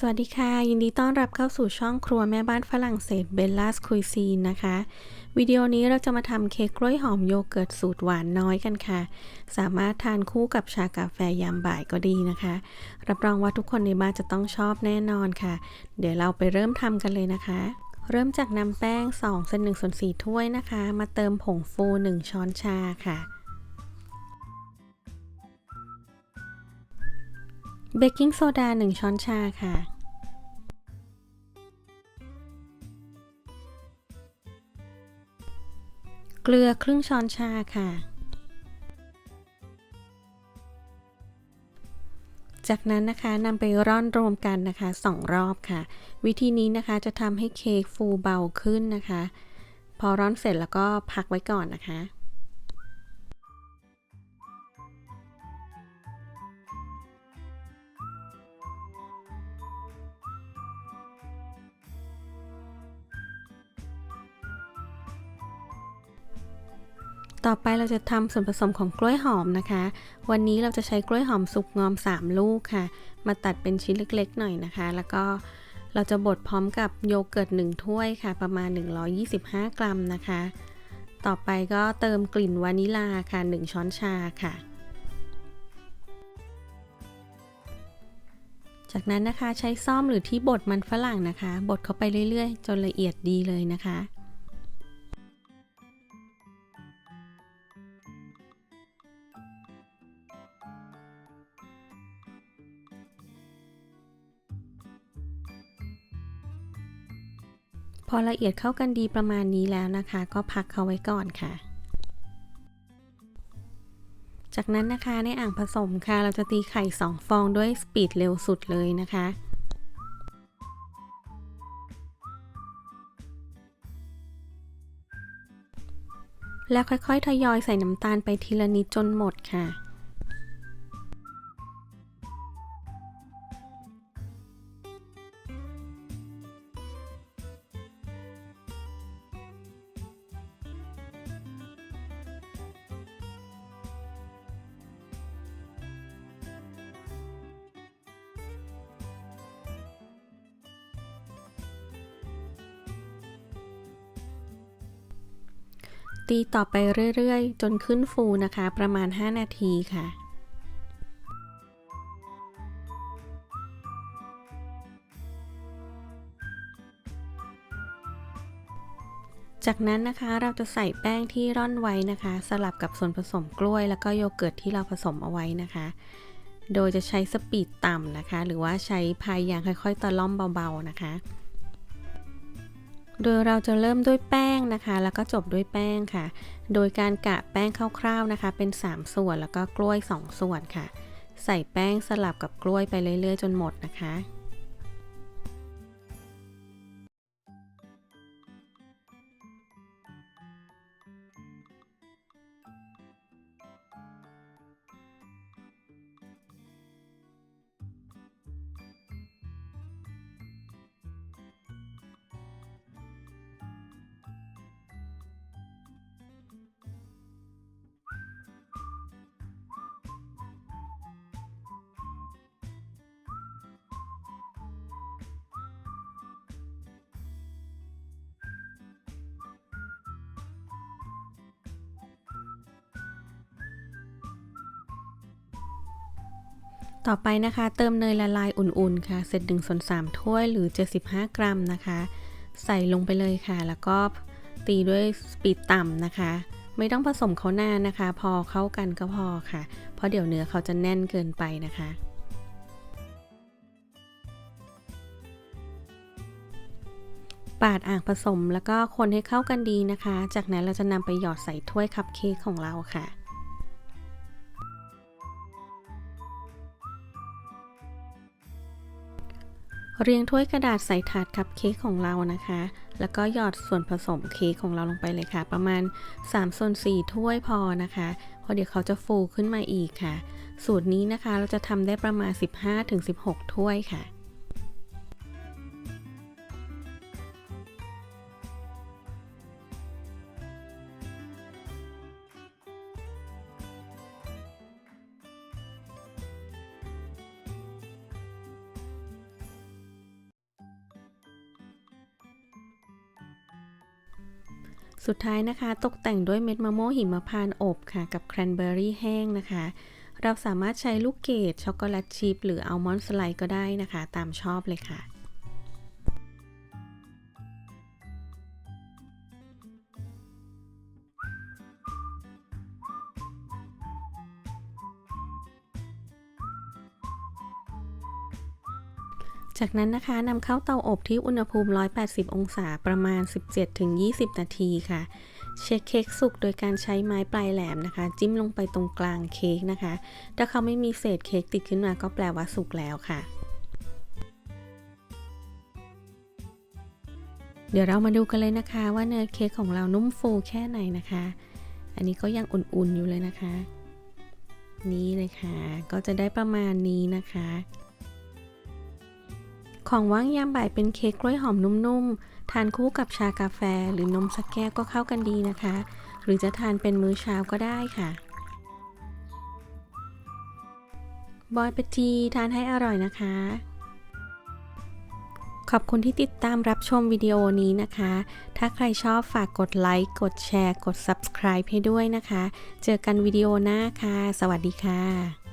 สวัสดีค่ะ ยินดีต้อนรับเข้าสู่ช่องครัวแม่บ้านฝรั่งเศสเบลล่าสคุยซีนนะคะ วิดีโอนี้เราจะมาทำเค้กกล้วยหอมโยเกิร์ตสูตรหวานน้อยกันค่ะ สามารถทานคู่กับชากาแฟยามบ่ายก็ดีนะคะ รับรองว่าทุกคนในบ้านจะต้องชอบแน่นอนค่ะ เดี๋ยวเราไปเริ่มทำกันเลยนะคะ เริ่มจากนำแป้ง2เซน1ส่วน4ถ้วยนะคะ มาเติมผงฟู 1 ช้อนชาค่ะเบกกิ้งโซดา 1 ช้อนชาค่ะ เกลือครึ่งช้อนชาค่ะ จากนั้นนะคะนำไปร่อนรวมกันนะคะสองรอบค่ะ วิธีนี้นะคะจะทำให้เค้กฟูเบาขึ้นนะคะ พอร่อนเสร็จแล้วก็พักไว้ก่อนนะคะ ต่อไปเราจะทำส่วนผสมของกล้วยหอมนะคะ วันนี้เราจะใช้กล้วยหอมสุกงอม 3 ลูกค่ะ มาตัดเป็นชิ้นเล็กๆ หน่อยนะคะ แล้วก็เราจะบดพร้อมกับโยเกิร์ต1ถ้วยค่ะ ประมาณ 125 กรัมนะคะ ต่อไปก็เติมกลิ่นวานิลาค่ะ 1 ช้อนชาค่ะ จากนั้นนะคะใช้ซ่อมหรือที่บดมันฝรั่งนะคะ บดเข้าไปเรื่อยๆ จนละเอียดดีเลยนะคะ พอละเอียดเข้ากันดีประมาณนี้แล้วนะคะ ก็พักเขาไว้ก่อนค่ะ จากนั้นนะคะในอ่างผสมค่ะ เราจะตีไข่ 2 ฟองด้วยสปีดเร็วสุดเลยนะคะแล้วค่อยๆ ทยอยใส่น้ำตาลไปทีละนิดจนหมดค่ะ ตีต่อไปเรื่อยๆ จนขึ้นฟูนะคะ ประมาณ 5 นาทีค่ะจากนั้นนะคะเราจะใส่แป้งที่ร่อนไว้นะคะ สลับกับส่วนผสมกล้วย แล้วก็โยเกิร์ตที่เราผสมเอาไว้นะคะ โดยจะใช้สปีดต่ำนะคะ หรือว่าใช้พายยางค่อยๆตะล่อมเบาๆนะคะ โดยเราจะเริ่มด้วยแป้งนะคะ แล้วก็จบด้วยแป้งค่ะ โดยการกะแป้งคร่าวๆนะคะ เป็น 3 ส่วนแล้วก็กล้วย 2 ส่วนค่ะ ใส่แป้งสลับกับกล้วยไปเรื่อยๆ จนหมดนะคะ ต่อไปนะคะ เติมเนยละลายอุ่นๆ ค่ะเศษ1ส่วน3ถ้วยหรือ 75 กรัมนะคะ ใส่ลงไปเลยค่ะ แล้วก็ตีด้วยสปีดต่ำนะคะ ไม่ต้องผสมเขานานนะคะ พอเข้ากันก็พอค่ะ เพราะเดี๋ยวเนื้อเขาจะแน่นเกินไปนะคะปาดอ่างผสมแล้วก็คนให้เข้ากันดีนะคะ จากนั้นเราจะนำไปหยอดใส่ถ้วยคัพเค้กของเราค่ะ เรียงถ้วยกระดาษใส่ถาดคัพเค้กของเรานะคะ แล้วก็หยอดส่วนผสมเค้กของเราลงไปเลยค่ะ ประมาณ3ส่วน4ถ้วยพอนะคะ เพราะเดี๋ยวเขาจะฟูขึ้นมาอีกค่ะ สูตรนี้นะคะเราจะทำได้ประมาณ 15-16 ถ้วยค่ะ สุดท้ายนะคะ ตกแต่งด้วยเม็ดมะม่วงหิมพานต์อบค่ะ กับแครนเบอร์รี่แห้งนะคะ เราสามารถใช้ลูกเกดช็อกโกแลตชิพหรืออัลมอนด์สไลด์ก็ได้นะคะ ตามชอบเลยค่ะ จากนั้นนะคะนำเข้าเตาอบที่อุณหภูมิ 180 องศาประมาณ 17-20 นาทีค่ะ เช็คเค้กสุกโดยการใช้ไม้ปลายแหลมนะคะ จิ้มลงไปตรงกลางเค้กนะคะ ถ้าเขาไม่มีเศษเค้กติดขึ้นมาก็แปลว่าสุกแล้วค่ะ เดี๋ยวเรามาดูกันเลยนะคะว่าเนื้อเค้กของเรานุ่มฟูแค่ไหนนะคะ อันนี้ก็ยังอุ่นๆอยู่เลยนะคะ นี่เลยค่ะ ก็จะได้ประมาณนี้นะคะ ของว่างยามบ่ายเป็นเค้กกล้วยหอมนุ่มๆ ทานคู่กับชากาแฟหรือนมสักแก้วก็เข้ากันดีนะคะ หรือจะทานเป็นมื้อเช้าก็ได้ค่ะบอยปทีทานให้อร่อยนะคะ ขอบคุณที่ติดตามรับชมวิดีโอนี้นะคะ ถ้าใครชอบฝากกดไลค์ กดแชร์ กด subscribe ให้ด้วยนะคะ เจอกันวิดีโอหน้าค่ะ สวัสดีค่ะ